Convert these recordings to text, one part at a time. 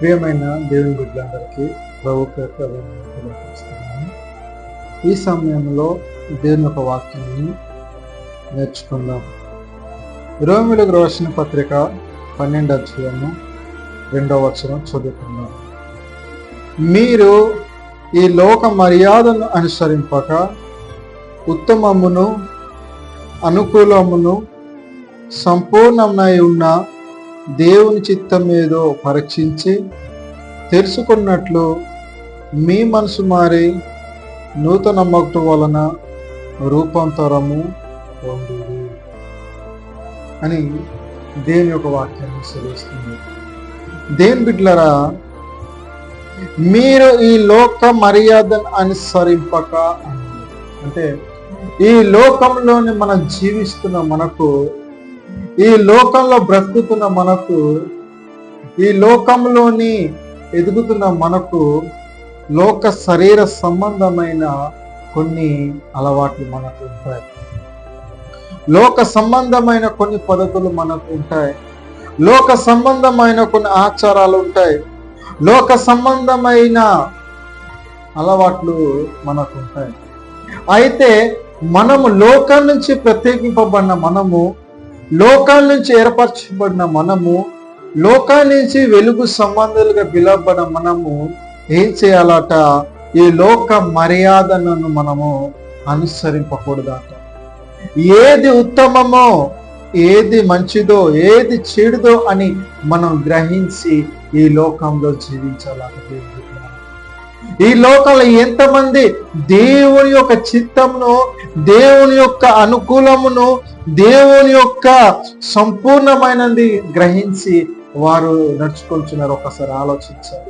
ప్రియమైన దేవుని బిడ్డలందరికీ ప్రభు ప్రభుత్వం ఈ సమయంలో దేవుని ఒక వాక్యాన్ని నేర్చుకుందాం. రోమిలకు రాసిన పత్రిక పన్నెండు అధ్యాయము రెండవ వచనం చదువుకుందాం. మీరు ఈ లోక మర్యాదను అనుసరింపక ఉత్తమమును అనుకూలమును సంపూర్ణమై ఉన్న దేవుని చిత్తం ఏదో పరీక్షించి తెలుసుకున్నట్లు మీ మనసు మారి నూతన మొక్కట వలన రూపాంతరము పొందుడు అని దేవుని యొక్క వాక్యాన్ని సెలవిస్తుంది. దేని బిడ్లరా మీరు ఈ లోక మర్యాదను అనుసరింపక అంటే ఈ లోకంలోని మనం జీవిస్తున్న మనకు ఈ లోకంలో బ్రతుకుతున్న మనకు ఈ లోకంలోని ఎదుగుతున్న మనకు లోక శరీర సంబంధమైన కొన్ని అలవాట్లు మనకు ఉంటాయి. లోక సంబంధమైన కొన్ని పద్ధతులు మనకు ఉంటాయి. లోక సంబంధమైన కొన్ని ఆచారాలు ఉంటాయి. లోక సంబంధమైన అలవాట్లు మనకు ఉంటాయి. అయితే మనము లోకం నుంచి ప్రత్యేకింపబడిన మనము లోకాల నుంచి ఏర్పరచబడిన మనము లోకాల నుంచి వెలుగు సంబంధాలుగా పిలువబడిన మనము ఏం చేయాలట? ఈ లోక మర్యాదలను మనము అనుసరింపకూడదట. ఏది ఉత్తమమో ఏది మంచిదో ఏది చెడుదో అని మనం గ్రహించి ఈ లోకంలో జీవించాలట ఈ లోకంలో ఎంతమంది దేవుని యొక్క చిత్తమును దేవుని యొక్క అనుకూలమును దేవుని యొక్క సంపూర్ణమైనది గ్రహించి వారు నడుచుకుంటున్నారు. ఒకసారి ఆలోచించారు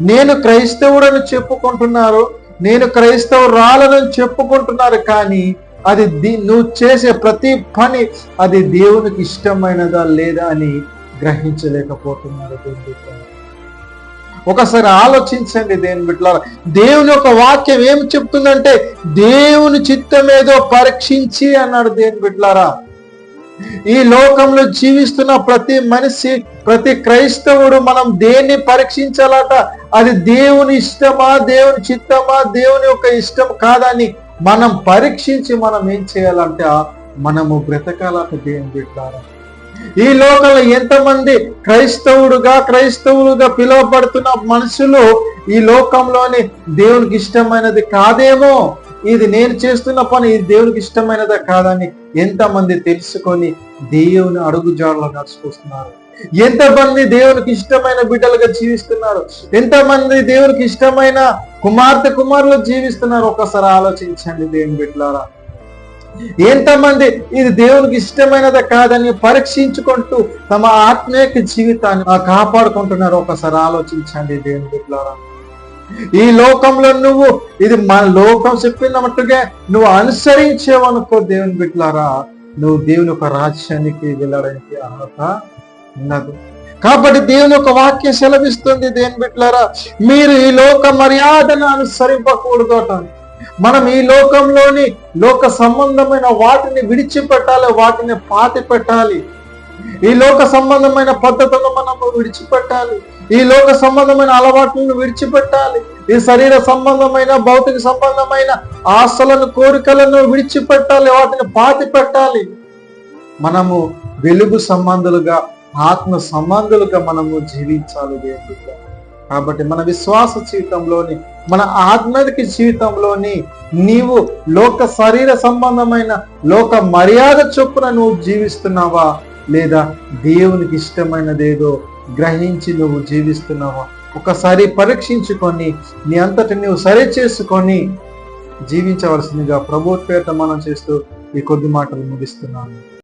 నేను క్రైస్తవుడని చెప్పుకుంటున్నారు నేను క్రైస్తవురాలని చెప్పుకుంటున్నారు కానీ అది నువ్వు చేసే ప్రతి పని అది దేవునికి ఇష్టమైనదా లేదా అని గ్రహించలేకపోతున్నారు దేవుడు ఒకసారి ఆలోచించండి దేని బిడ్డలారా. దేవుని యొక్క వాక్యం ఏమి చెప్తుందంటే దేవుని చిత్తం ఏదో పరీక్షించి అన్నాడు దేని బిడ్డలారా. ఈ లోకంలో జీవిస్తున్న ప్రతి మనిషి ప్రతి క్రైస్తవుడు మనం దేన్ని పరీక్షించాలట? అది దేవుని ఇష్టమా దేవుని చిత్తమా దేవుని యొక్క ఇష్టం కాదని మనం పరీక్షించి మనం ఏం చేయాలంటే మనము బ్రతకాలట దేవుని బిడ్డారా ఈ లోకంలో ఎంతమంది క్రైస్తవుడుగా క్రైస్తవులుగా పిలువబడుతున్న మనుషులు ఈ లోకంలోని దేవునికి ఇష్టమైనది కాదేమో? ఇది నేను చేస్తున్న పని ఇది దేవునికి ఇష్టమైనదా కాదని ఎంతమంది తెలుసుకొని దేవుని అడుగుజాడలో నడుచుకొస్తున్నారు? ఎంతమంది దేవునికి ఇష్టమైన బిడ్డలుగా జీవిస్తున్నారు? ఎంతమంది దేవునికి ఇష్టమైన కుమార్తె కుమారులు జీవిస్తున్నారు? ఒకసారి ఆలోచించండి దేవుని బిడ్డలారా. ఎంతమంది ఇది దేవునికి ఇష్టమైనదా కాదని పరీక్షించుకుంటూ తమ ఆత్మీయ జీవితాన్ని కాపాడుకుంటున్నారు ఒకసారి ఆలోచించండి దేవుని బిడ్డలారా. ఈ లోకంలో నువ్వు ఇది మన లోకం చెప్పినట్టుగా నువ్వు అనుసరించేవనుకో దేవుని బిడ్డలారా. నువ్వు దేవుని యొక్క రాజ్యానికి వెళ్ళడానికి అర్హత ఉన్నది. కాబట్టి దేవుని యొక్క వాక్యం సెలవిస్తుంది దేని బిడ్డలారా. మీరు ఈ లోక మర్యాదను అనుసరింపకూడదు అట మనం ఈ లోకంలోని లోక సంబంధమైన వాటిని విడిచిపెట్టాలి వాటిని పాతి పెట్టాలి ఈ లోక సంబంధమైన పద్ధతులను మనము విడిచిపెట్టాలి. ఈ లోక సంబంధమైన అలవాట్లను విడిచిపెట్టాలి. ఈ శరీర సంబంధమైన భౌతిక సంబంధమైన ఆశలను కోరికలను విడిచిపెట్టాలి వాటిని పాతి పెట్టాలి మనము వెలుగు సంబంధులుగా ఆత్మ సంబంధులుగా మనము జీవించాలి దేవుని కాబట్టి మన విశ్వాస జీవితంలోని మన ఆత్మీయ జీవితంలోని నీవు లోక శరీర సంబంధమైన లోక మర్యాద చొప్పున నువ్వు జీవిస్తున్నావా? లేదా దేవునికి ఇష్టమైనదేదో గ్రహించి నువ్వు జీవిస్తున్నావా? ఒకసారి పరీక్షించుకొని నీ అంతటి నువ్వు సరి చేసుకొని జీవించవలసిందిగా ప్రభుత్వేత మనం చేస్తూ ఈ కొద్ది మాటలు ముగిస్తున్నాను.